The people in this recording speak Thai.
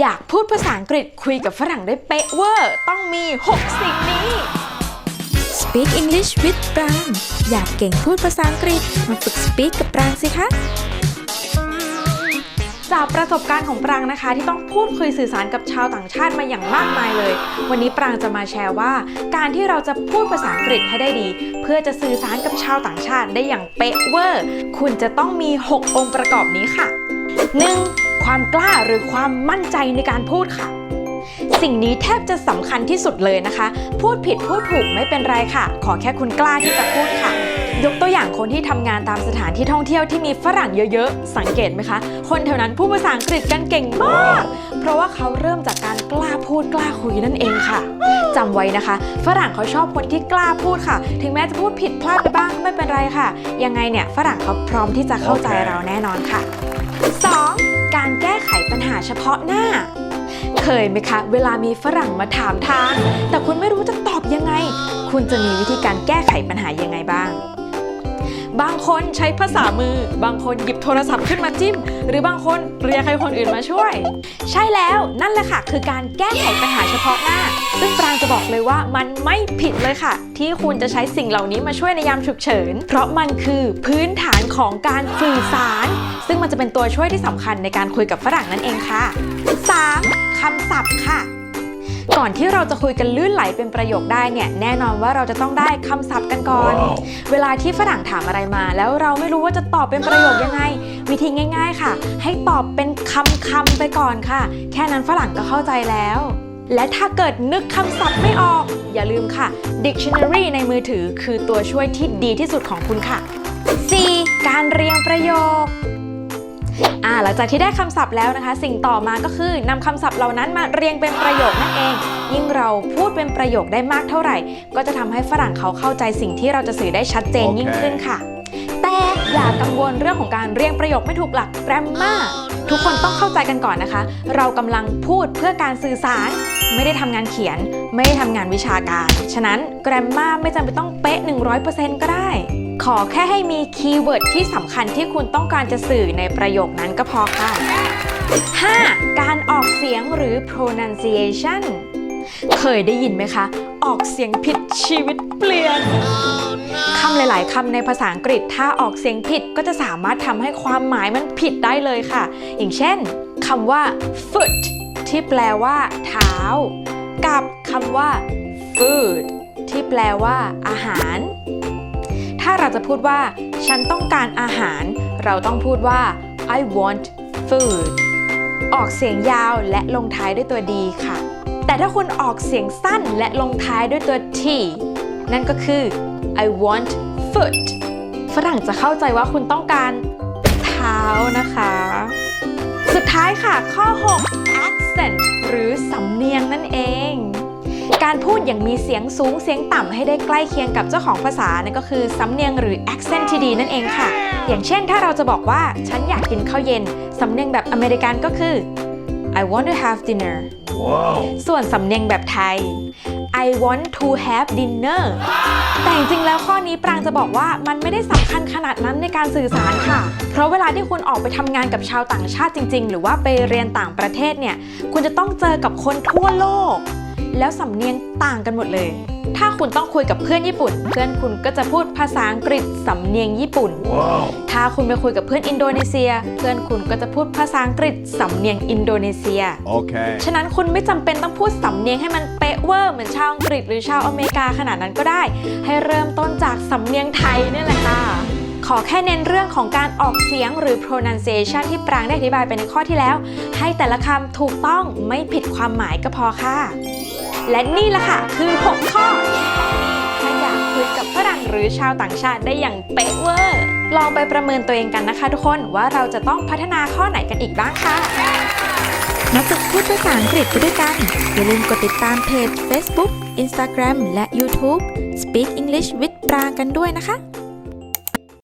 อยากพูดภาษาอังกฤษคุยกับฝรั่งได้เป๊ะเวอร์ ต้องมี 6 สิ่งนี้ Speak English with ปรางอยากเก่งพูดภาษาอังกฤษมาฝึก Speak กับปรางสิคะ จากประสบการณ์ของปรางนะคะ ที่ต้องพูดคุยสื่อสารกับชาวต่างชาติมาอย่างมากมายเลย วันนี้ปรางจะมาแชร์ว่า การที่เราจะพูดภาษาอังกฤษให้ได้ดี เพื่อจะสื่อสารกับชาวต่างชาติได้อย่างเป๊ะเวอร์ คุณจะต้องมี 6 องค์ประกอบนี้ค่ะ 1. ความกล้าหรือความมั่นใจในการพูดค่ะ สิ่งนี้แทบจะสำคัญที่สุดเลยนะคะ พูดผิดพูดถูกไม่เป็นไรค่ะ ขอแค่คุณกล้าที่จะพูดค่ะ ยกตัวอย่างคนที่ทำงานตามสถานที่ท่องเที่ยวที่มีฝรั่งเยอะๆ สังเกตไหมคะ คนแถวนั้นพูดภาษาอังกฤษกันเก่งมาก เพราะว่าเขาเริ่มจากการกล้าพูดกล้าคุยนั่นเองค่ะจำไว้นะคะ ฝรั่งเขาชอบคนที่กล้าพูดค่ะ ถึงแม้จะพูดผิดพลาดไปบ้างก็ไม่เป็นไรค่ะ ยังไงเนี่ยฝรั่งเขาพร้อมที่จะเข้าใจเราแน่นอนค่ะ 2. การแก้ไขปัญหาเฉพาะหน้า เคยไหมคะ เวลามีฝรั่งมาถามทาง แต่คุณไม่รู้จะตอบยังไง คุณจะมีวิธีการแก้ไขปัญหายังไงบ้าง บางคนใช้ภาษามือ บางคนหยิบโทรศัพท์ขึ้นมาจิ้ม หรือบางคนเรียกให้คนอื่นมาช่วย ใช่แล้วนั่นแหละค่ะ คือการแก้ไขปัญหาเฉพาะหน้า ซึ่งปรางจะบอกเลยว่ามันไม่ผิดเลยค่ะ ที่คุณจะใช้สิ่งเหล่านี้มาช่วยในยามฉุกเฉิน เพราะมันคือพื้นฐานของการสื่อสาร ซึ่งมันจะเป็นตัวช่วยที่สำคัญในการคุยกับฝรั่งนั่นเองค่ะ 3. คำศัพท์ค่ะ ก่อนที่เราจะคุยกันลื่นไหลเป็นประโยคได้เนี่ยแน่นอนว่าเราจะต้องได้คำศัพท์กันก่อนเวลาที่ฝรั่งถามอะไรมา แล้วเราไม่รู้ว่าจะตอบเป็นประโยคยังไง วิธีง่าย ๆค่ะ ให้ตอบเป็นคำคำๆไปก่อนค่ะ แค่นั้นฝรั่งก็เข้าใจแล้ว และถ้าเกิดนึกคำศัพท์ไม่ออก อย่าลืมค่ะ Dictionary ในมือถือคือตัวช่วยที่ดีที่สุดของคุณค่ะ 4. การเรียงประโยค อ่าหลังจากที่ได้คำศัพท์แล้วนะคะ สิ่งต่อมาก็คือนำคำศัพท์เหล่านั้นมาเรียงเป็นประโยคนั่นเอง ยิ่งเราพูดเป็นประโยคได้มากเท่าไหร่ ก็จะทำให้ฝรั่งเขาเข้าใจสิ่งที่เราจะสื่อได้ชัดเจนยิ่งขึ้นค่ะ แต่อย่ากังวลเรื่องของการเรียงประโยคไม่ถูกหลักแกรมมาทุกคนต้องเข้าใจกันก่อนนะคะ เรากำลังพูดเพื่อการสื่อสาร ไม่ได้ทำงานเขียน ไม่ได้ทำงานวิชาการ ฉะนั้นแกรมมาไม่จำเป็นต้องเป๊ะ 100%ก็ได้ ขอแค่ให้มีคีย์เวิร์ดที่สำคัญที่คุณต้องการจะสื่อในประโยคนั้นก็พอค่ะ 5. การออกเสียงหรือ pronunciation เคยได้ยินไหมคะ ออกเสียงผิดชีวิตเปลี่ยน คำหลาย ๆ คำในภาษาอังกฤษ ถ้าออกเสียงผิดก็จะสามารถทำให้ความหมายมันผิดได้เลยค่ะ อย่างเช่นคำว่า foot ที่แปลว่าเท้า กับคำว่า food ที่แปลว่าอาหาร ถ้าเราจะพูดว่า ฉันต้องการอาหาร เราต้องพูดว่า I want food ออกเสียงยาวและลงท้ายด้วยตัวดีค่ะ แต่ถ้าคุณออกเสียงสั้นและลงท้ายด้วยตัว t นั่นก็คือ I want foot ฝรั่งจะเข้าใจว่าคุณต้องการเท้านะคะ การพูดอย่างมีเสียงสูงเสียงต่ำให้ได้ใกล้เคียงกับเจ้าของภาษานั่นก็คือสำเนียงหรือ accent ที่ดีนั่นเองค่ะ อย่างเช่นถ้าเราจะบอกว่าฉันอยากกินข้าวเย็น สำเนียงแบบอเมริกันก็คือ I want to have dinner Whoa. ส่วนสำเนียงแบบไทย I want to have dinner แต่จริงๆแล้วข้อนี้ปรางจะบอกว่ามันไม่ได้สำคัญขนาดนั้นในการสื่อสารค่ะ เพราะเวลาที่คุณออกไปทำงานกับชาวต่างชาติจริง ๆ หรือว่าไปเรียนต่างประเทศเนี่ย คุณจะต้องเจอกับคนทั่วโลก แล้วสำเนียงต่างกันหมดเลย ถ้าคุณต้องคุยกับเพื่อนญี่ปุ่น เพื่อนคุณก็จะพูดภาษาอังกฤษสำเนียงญี่ปุ่น Whoa. ถ้าคุณไปคุยกับเพื่อนอินโดนีเซีย เพื่อนคุณก็จะพูดภาษาอังกฤษสำเนียงอินโดนีเซีย Okay. ฉะนั้นคุณไม่จำเป็นต้องพูดสำเนียงให้มันเป๊ะเวอร์เหมือนชาวอังกฤษหรือชาวอเมริกาขนาดนั้นก็ได้ ให้เริ่มต้นจากสำเนียงไทยนี่แหละค่ะขอแค่เน้นเรื่องของการออกเสียงหรือ pronunciation ที่ปรางได้อธิบายไปในข้อที่แล้ว ให้แต่ละคำถูกต้องไม่ผิดความหมายก็พอค่ะ และนี่แหละค่ะ คือ 6 ข้อถ้าอยากคุยกับฝรั่งหรือชาวต่างชาติได้อย่างเป๊ะเวอร์ลองไปประเมินตัวเองกันนะคะทุกคนว่าเราจะต้องพัฒนาข้อไหนกันอีกบ้างค่ะมาฝึกพูดภาษาอังกฤษไปด้วยกัน อย่าลืมกดติดตามเพจ Facebook Instagram และ YouTube Speak English with ปรากันด้วยนะคะ